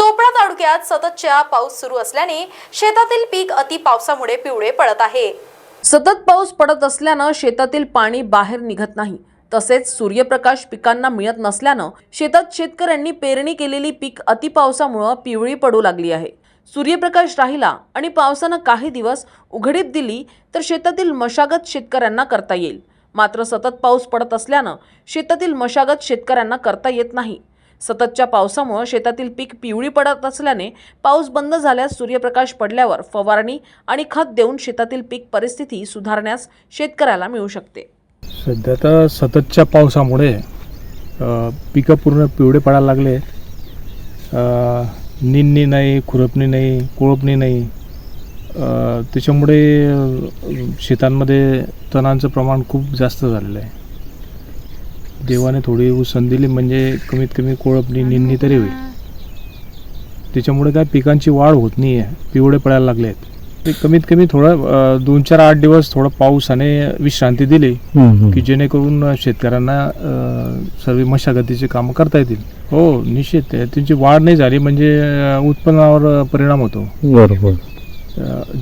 चोपडा तालुक्यात सततच्या पाऊस सुरू असल्याने शेतातील पीक अति पावसामुळे पिवळे पडत आहे. सतत पाऊस पडत असल्यानं शेतातील पाणी बाहेर निघत नाही. तसेच सूर्यप्रकाश पिकांना मिळत नसल्यानं शेतात शेतकऱ्यांनी पेरणी केलेली पीक अतिपावसामुळं पिवळी पडू लागली आहे. सूर्यप्रकाश राहिला आणि पावसानं काही दिवस उघडीप दिली तर शेतातील मशागत शेतकऱ्यांना करता येईल. मात्र सतत पाऊस पडत असल्यानं शेतातील मशागत शेतकऱ्यांना करता येत नाही. सततच्या पावसामुळे शेतातील पीक पिवळी पडत असल्याने पाऊस बंद झाल्यास सूर्यप्रकाश पडल्यावर फवारणी आणि खत देऊन शेतातील पीक परिस्थिती सुधारण्यास शेतकऱ्याला मिळू शकते. सध्या तर सततच्या पावसामुळे पिकं पूर्ण पिवळे पडायला लागले. निन्नी निंदणी नाही खुरपणी नाही कोळपणी नाही. त्याच्यामुळे शेतांमध्ये तणांचं प्रमाण खूप जास्त झालेलं आहे. देवाने थोडी उसण दिली म्हणजे कमीत कमी कोळपणी निंदणी तरी होईल. त्याच्यामुळे काय पिकांची वाढ होत नाही आहे पिवळे पडायला लागले आहेत ते कमीत कमी थोडं दोन चार आठ दिवस थोडं पावसाने विश्रांती दिली की जेणेकरून शेतकऱ्यांना सर्व मशागतीचे कामं करता येतील. हो निश्चित. त्यांची वाढ नाही झाली म्हणजे उत्पन्नावर परिणाम होतो. बरोबर.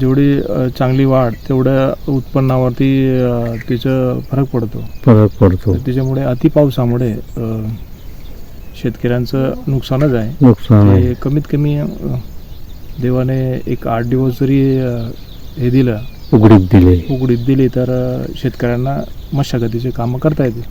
जेवढी चांगली वाढ तेवढ्या उत्पन्नावरती तिचं फरक पडतो. फरक पडतो. त्याच्यामुळे अतिपावसामुळे शेतकऱ्यांचं नुकसानच आहे. नुकसान कमीत कमी देवाने एक आठ दिवस जरी हे दिलं उघडीप दिले. उघडीप दिली तर शेतकऱ्यांना मशागतीचे कामं करता येतील.